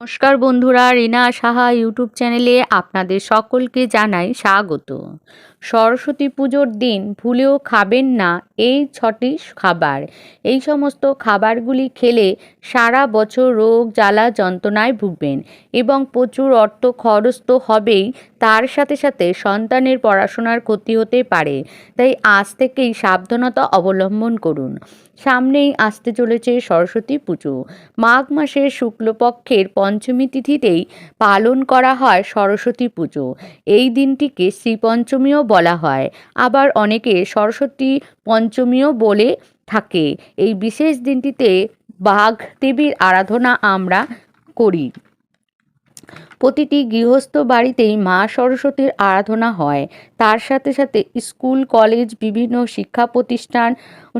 নমস্কার বন্ধুরা, রিনা সাহা ইউটিউব চ্যানেলে আপনাদের সকলকে জানাই স্বাগত। সরস্বতী পুজোর দিন ভুলেও খাবেন না এই ছটি খাবার। এই সমস্ত খাবারগুলি খেলে সারা বছর রোগ, জ্বালা, যন্ত্রণায় ভুগবেন এবং প্রচুর অর্থ খরচ তো হবেই তার সাথে সাথে সন্তানের পড়াশোনার ক্ষতি হতে পারে। তাই আজ থেকেই সাবধানতা অবলম্বন করুন। সামনেই আসতে চলেছে সরস্বতী পুজো। মাঘ মাসের শুক্লপক্ষের পঞ্চমী তিথিতেই পালন করা হয় সরস্বতী পুজো। এই দিনটিকে শ্রীপঞ্চমীও বলা হয়। আবার অনেকে সরস্বতী পঞ্চমীও বলে থাকে। এই বিশেষ দিনটিতে বাঘ দেবীর আরাধনা আমরা করি। প্রতিটি গৃহস্থ বাড়িতেই মা সরস্বতীর আরাধনা হয়। তার সাথে সাথে স্কুল, কলেজ, বিভিন্ন শিক্ষা প্রতিষ্ঠান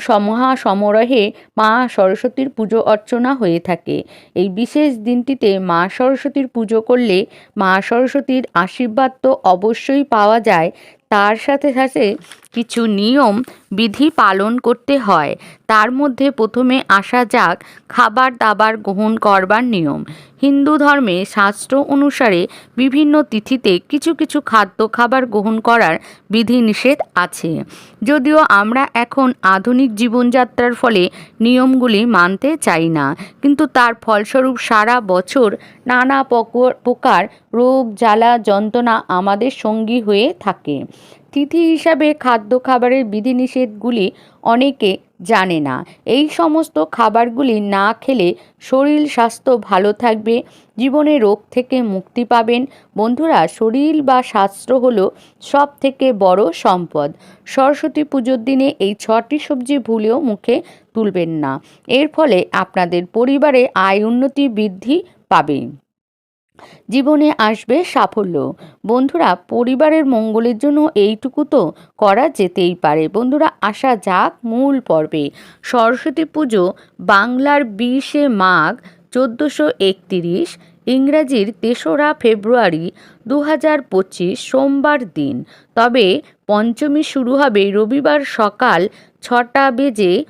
সমহা সমারোহে মা সরস্বতীর পুজো অর্চনা হয়ে থাকে। এই বিশেষ দিনটিতে মা সরস্বতীর পুজো করলে মা সরস্বতীর আশীর্বাদ তো অবশ্যই পাওয়া যায়। তার সাথে সাথে কিছু নিয়ম, বিধি পালন করতে হয়। তার মধ্যে প্রথমে আসা যাক খাবার দাবার গ্রহণ করবার নিয়ম। হিন্দু ধর্মে শাস্ত্র অনুসারে বিভিন্ন তিথিতে কিছু কিছু খাদ্য খাবার গ্রহণ করার বিধিনিষেধ আছে। যদিও আমরা এখন আধুনিক জীবনযাত্রার ফলে নিয়মগুলি মানতে চাই না, কিন্তু তার ফলস্বরূপ সারা বছর নানা প্রকার রোগ, জ্বালা, যন্ত্রণা আমাদের সঙ্গী হয়ে থাকে। তিথি হিসাবে খাদ্য খাবারের বিধিনিষেধগুলি অনেকে জানে না। এই সমস্ত খাবারগুলি না খেলে শরীর স্বাস্থ্য ভালো থাকবে, জীবনে রোগ থেকে মুক্তি পাবেন। বন্ধুরা, শরীর বা স্বাস্থ্য হলো সব থেকে বড় সম্পদ। সরস্বতী পুজোর দিনে এই ছটি সবজি ভুলেও মুখে তুলবেন না। এর ফলে আপনাদের পরিবারে আয় উন্নতি বৃদ্ধি পাবে। জীবনে আসবে সাফল্য। বন্ধুরা, পরিবারের মঙ্গলের জন্য এইটুকু তো করা যেতেই পারে। বন্ধুরা, আসা যাক মূল পর্বে। সরস্বতী পুজো বাংলার বিশে মাঘ চোদ্দোশো একতিরিশ, ইংরাজির তেসরা ফেব্রুয়ারি দু হাজার পঁচিশ, সোমবার দিন। তবে পঞ্চমী শুরু হবে রবিবার সকাল ছটা বেজে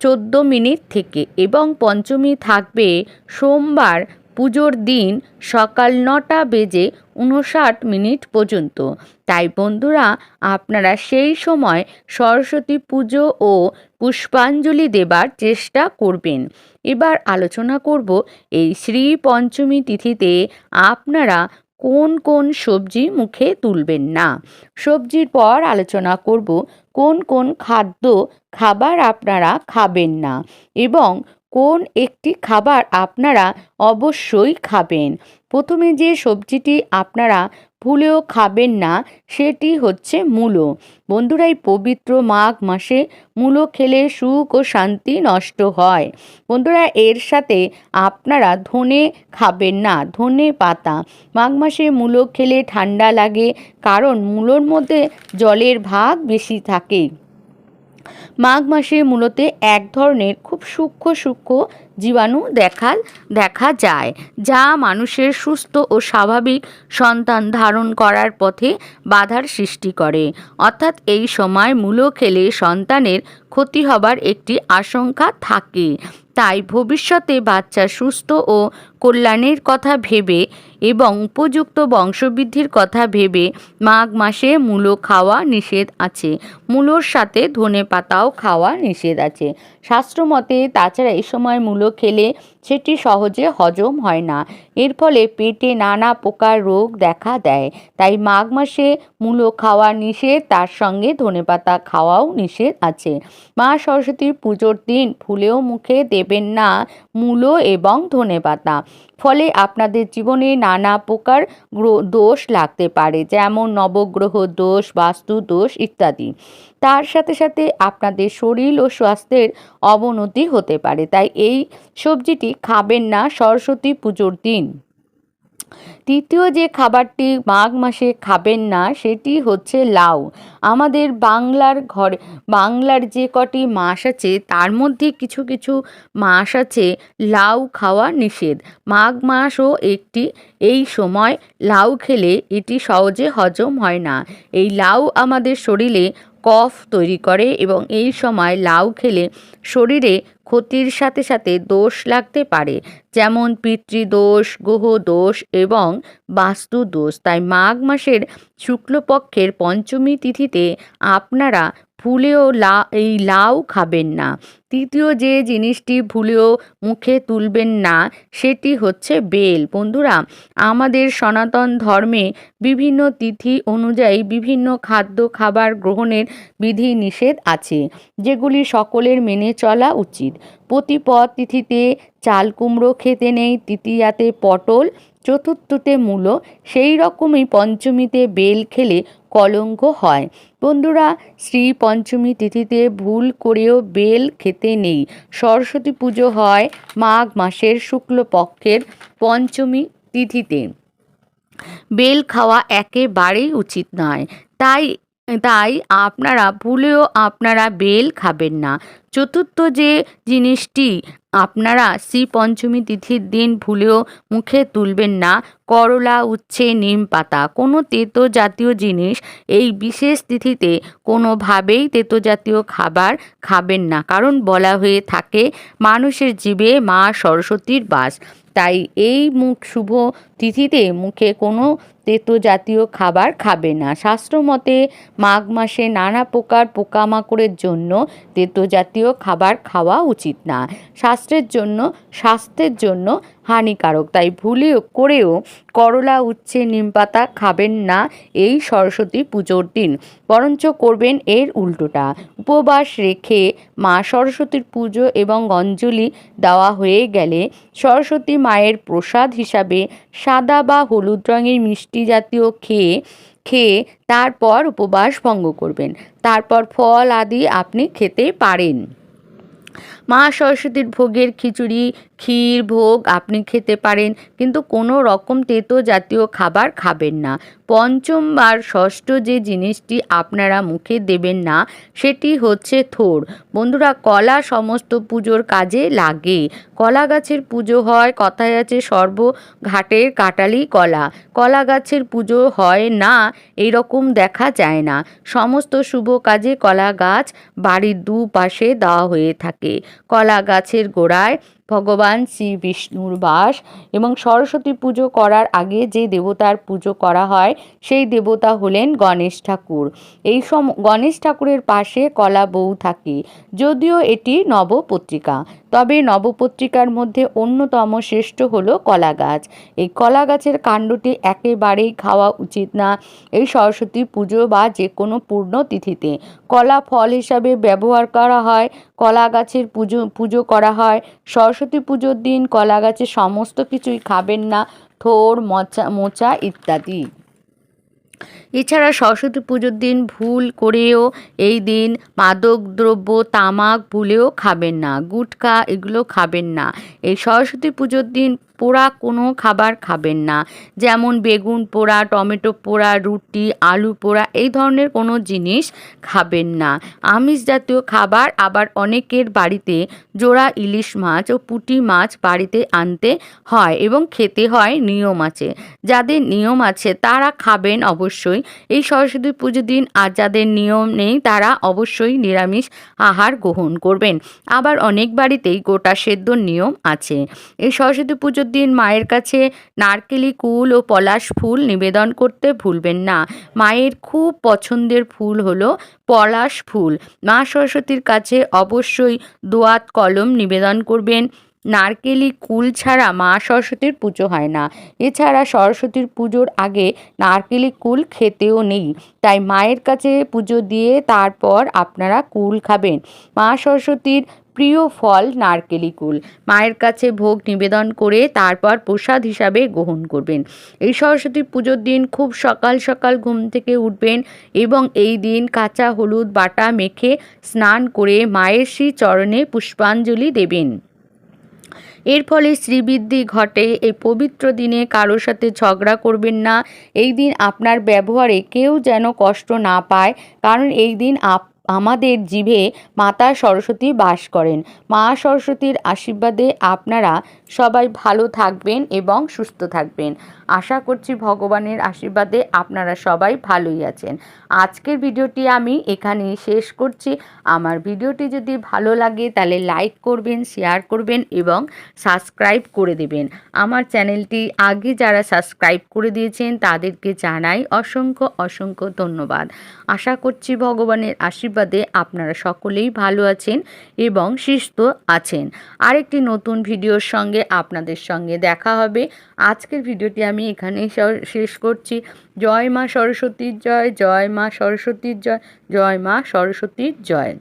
চোদ্দ মিনিট থেকে এবং পঞ্চমী থাকবে সোমবার পুজোর দিন সকাল নটা বেজে উনষাট মিনিট পর্যন্ত। তাই বন্ধুরা, আপনারা সেই সময় সরস্বতী পুজো ও পুষ্পাঞ্জলি দেবার চেষ্টা করবেন। এবার আলোচনা করব এই শ্রী পঞ্চমী তিথিতে আপনারা কোন কোন সবজি মুখে তুলবেন না। সবজির পর আলোচনা করব কোন কোন খাদ্য খাবার আপনারা খাবেন না এবং কোন একটি খাবার আপনারা অবশ্যই খাবেন? প্রথমে যে সবজিটি আপনারা ভুলেও খাবেন না, সেটি হচ্ছে মূলো। বন্ধুরা, এই পবিত্র মাঘ মাসে মূলো খেলে সুখ ও শান্তি নষ্ট হয়। বন্ধুরা, এর সাথে আপনারা ধনে খাবেন না, ধনে পাতা। মাঘ মাসে মূলো খেলে ঠান্ডা লাগে, কারণ মূলোর মধ্যে জলের ভাগ বেশি থাকে। মাঘ মাসে মূলত এক ধরনের খুব সূক্ষ্ম সূক্ষ্ম জীবাণু দেখা দেখা যায়, যা মানুষের সুস্থ ও স্বাভাবিক সন্তান ধারণ করার পথে বাধার সৃষ্টি করে। অর্থাৎ এই সময় মূলো খেলে সন্তানের ক্ষতি হবার একটি আশঙ্কা থাকে। তাই ভবিষ্যতে বাচ্চা সুস্থ ও কল্যাণের কথা ভেবে এবং উপযুক্ত বংশবৃদ্ধির কথা ভেবে মাঘ মাসে মূলো খাওয়া নিষেধ আছে। মূলোর সাথে ধনে পাতাও খাওয়া নিষেধ আছে। শাস্ত্রমতে তাছাড়া এই সময় মূলো খেলে সেটি সহজে হজম হয় না। এর ফলে পেটে নানা প্রকার রোগ দেখা দেয়। তাই মাঘ মাসে মূলো খাওয়া নিষেধ, তার সঙ্গে ধনেপাতা খাওয়াও নিষেধ আছে। মা সরস্বতীর পুজোর দিন ফুলেও মুখে দেবেন না মূলো এবং ধনেপাতা। ফলে আপনাদের জীবনে নানা প্রকার দোষ লাগতে পারে, যেমন নবগ্রহ দোষ, বাস্তু দোষ ইত্যাদি। তার সাথে সাথে আপনাদের শরীর ও স্বাস্থ্যের অবনতি হতে পারে। তাই এই সবজিটি খাবেন না, সরস্বতী পুজোর দিন। তৃতীয় যে খাবারটি মাঘ মাসে খাবেন না, সেটি হচ্ছে লাউ। আমাদের বাংলার ঘরে, বাংলার যে কটি মাস আছে, তার মধ্যে কিছু কিছু মাস আছে লাউ খাওয়া নিষেধ। মাঘ মাসও একটি, এই সময় লাউ খেলে এটি সহজে হজম হয় না। এই লাউ আমাদের শরীরে কফ তৈরি করে এবং এই সময় লাউ খেলে শরীরে ক্ষতির সাথে সাথে দোষ লাগতে পারে, যেমন পিতৃদোষ গ্রহ দোষ এবং বাস্তু দোষ তাই মাঘ মাসের শুক্লপক্ষের পঞ্চমী তিথিতে আপনারা ভুলেও লা, এই লাউ খাবেন না। তৃতীয় যে জিনিসটি ভুলেও মুখে তুলবেন না, সেটি হচ্ছে বেল। বন্ধুরা, আমাদের সনাতন ধর্মে বিভিন্ন তিথি অনুযায়ী বিভিন্ন খাদ্য খাবার গ্রহণের বিধি নিষেধ আছে, যেগুলি সকলের মেনে চলা উচিত। প্রতিপদ তিথিতে চাল কুমড়ো খেতে নেই তৃতীয়াতে পটল, চতুর্থতে মূলো, সেই রকমই পঞ্চমীতে বেল খেলে কলঙ্ক হয়। বন্ধুরা শ্রী পঞ্চমী তিথিতে ভুল করেও বেল খেতে নেই। সরস্বতী পুজো হয় মাঘ মাসের শুক্লপক্ষের পঞ্চমী তিথিতে। বেল খাওয়া একেবারেই উচিত নয়। তাই তাই আপনারা ভুলেও আপনারা বেল খাবেন না। চতুর্থ যে জিনিসটি আপনারা শ্রী পঞ্চমী তিথির দিন ভুলেও মুখে তুলবেন না। করলা, উচ্ছে, নিম পাতা, কোনো তেতো জাতীয় জিনিস এই বিশেষ তিথিতে কোনোভাবেই তেতো জাতীয় খাবার খাবেন না। কারণ বলা হয়ে থাকে, মানুষের জীবে মা সরস্বতীর বাস। তাই এই মুখ শুভ তিথিতে মুখে কোনো তেতো জাতীয় খাবার খাবে না। শাস্ত্রমতে মাঘ মাসে নানা প্রকার পোকামাকড়ের জন্য তেতো জাতীয় খাবার খাওয়া উচিত না। শাস্ত্রের জন্য, স্বাস্থ্যের জন্য হানিকারক। তাই ভুলে করেও করলা, উচ্ছে, নিমপাতা খাবেন না এই সরস্বতী পুজোর দিন। বরঞ্চ করবেন এর উল্টোটা। উপবাস রেখে মা সরস্বতীর পুজো এবং অঞ্জলি দেওয়া হয়ে গেলে সরস্বতী মায়ের প্রসাদ হিসাবে সাদা বা হলুদ রঙের মিষ্টি জাতীয় খেয়ে খেয়ে তারপর উপবাস ভঙ্গ করবেন। তারপর ফল আদি আপনি খেতে পারেন। মা সরস্বতীর ভোগের খিচুড়ি, ক্ষীর, ভোগ আপনি খেতে পারেন, কিন্তু কোনো রকম তেতো জাতীয় খাবার খাবেন না। পঞ্চম আর ষষ্ঠ যে জিনিসটি আপনারা মুখে দেবেন না, সেটি হচ্ছে থোর বন্ধুরা, কলা সমস্ত পুজোর কাজে লাগে। কলা গাছের পুজো হয়, কথায় আছে সর্ব ঘাটের কাটালি কলা। কলা গাছের পুজো হয় না এরকম দেখা যায় না। সমস্ত শুভ কাজে কলা গাছ বাড়ির দুপাশে দেওয়া হয়ে থাকে। কলা গাছের গোড়ায় ভগবান শ্রী বিষ্ণুর বাস এবং সরস্বতী পুজো করার আগে যে দেবতার পুজো করা হয়, সেই দেবতা হলেন গণেশ ঠাকুর। এই সম, গণেশ ঠাকুরের পাশে কলা বউ থাকে, যদিও এটি নবপত্রিকা। তবে নবপত্রিকার মধ্যে অন্যতম শ্রেষ্ঠ হলো কলা গাছ। এই কলা গাছের কাণ্ডটি একেবারেই খাওয়া উচিত না এই সরস্বতী পুজো বা যে কোনো পূর্ণ তিথিতে। কলা ফল হিসাবে ব্যবহার করা হয়, কলা গাছের পুজো পুজো করা হয়, সরস্বতী পুজোর দিন কলা গাছের সমস্ত কিছুই খাবেন না, থোর, মোচা মোচা ইত্যাদি। এছাড়া সরস্বতী পুজোর দিন ভুল করেও এই দিন মাদক, দ্রব্য, তামাক, ভুলেও খাবেন না, গুটখা এগুলো খাবেন না। এই সরস্বতী পুজোর দিন পোড়া কোনো খাবার খাবেন না। যেমন বেগুন পোড়া, টমেটো পোড়া, রুটি, আলু পোড়া, এই ধরনের কোনো জিনিস খাবেন না। আমিষ জাতীয় খাবার আবার অনেকের বাড়িতে জোড়া ইলিশ মাছ ও পুঁটি মাছ বাড়িতে আনতে হয় এবং খেতে হয় নিয়ম আছে। যাদের নিয়ম আছে তারা খাবেন অবশ্যই। এই সরস্বতী পুজোর দিন আর যাদের নিয়ম নেই তারা অবশ্যই নিরামিষ আহার গ্রহণ করবেন। আবার অনেক বাড়িতেই গোটা সেদ্ধ নিয়ম আছে। এই সরস্বতী পুজোর দিন মায়ের কাছে নারকেলি কুল ও পলাশ ফুল নিবেদন করতে ভুলবেন না। মায়ের খুব পছন্দের ফুল হলো পলাশ ফুল। মা সরস্বতীর কাছে অবশ্যই দোয়াত কলম নিবেদন করবেন। নারকেলি কুল ছাড়া মা সরস্বতীর পুজো হয় না। এছাড়া সরস্বতীর পুজোর আগে নারকেলি কুল খেতেও নেই। তাই মায়ের কাছে পুজো দিয়ে তারপর আপনারা কুল খাবেন। মা সরস্বতীর প্রিয় ফল নারকেলি কুল। মায়ের কাছে ভোগ নিবেদন করে তারপর প্রসাদ হিসাবে গ্রহণ করবেন। এই সরস্বতী পুজোর দিন খুব সকাল সকাল ঘুম থেকে উঠবেন এবং এই দিন কাঁচা হলুদ বাটা মেখে স্নান করে মায়ের শ্রী চরণে পুষ্পাঞ্জলি দেবেন। এর ফলে শ্রীবৃদ্ধি ঘটে। এই পবিত্র দিনে কারোর সাথে ঝগড়া করবেন না। এই দিন আপনার ব্যবহারে কেউ যেন কষ্ট না পায়। কারণ এই দিন আপ আমাদের জিভে মাতা সরস্বতী বাস করেন। মা সরস্বতীর আশীর্বাদে আপনারা সবাই ভালো থাকবেন এবং সুস্থ থাকবেন। আশা করছি ভগবানের আশীর্বাদে আপনারা সবাই ভালোই আছেন। আজকের ভিডিওটি আমি এখানেই শেষ করছি। আমার ভিডিওটি যদি ভালো লাগে তাহলে লাইক করবেন, শেয়ার করবেন এবং সাবস্ক্রাইব করে দেবেন। আমার চ্যানেলটি আগে যারা সাবস্ক্রাইব করে দিয়েছেন তাদেরকে জানাই অসংখ্য অসংখ্য ধন্যবাদ। আশা করছি ভগবানের আশীর্বাদে আপনারা সকলেই ভালো আছেন এবং সুস্থ আছেন। আরেকটি নতুন ভিডিওর সঙ্গে আপনাদের সঙ্গে দেখা হবে। আজকের ভিডিওটি আমি এখানেই শেষ করছি। জয় মা সরস্বতীর জয় জয় মা সরস্বতীর জয় জয় মা সরস্বতীর জয়।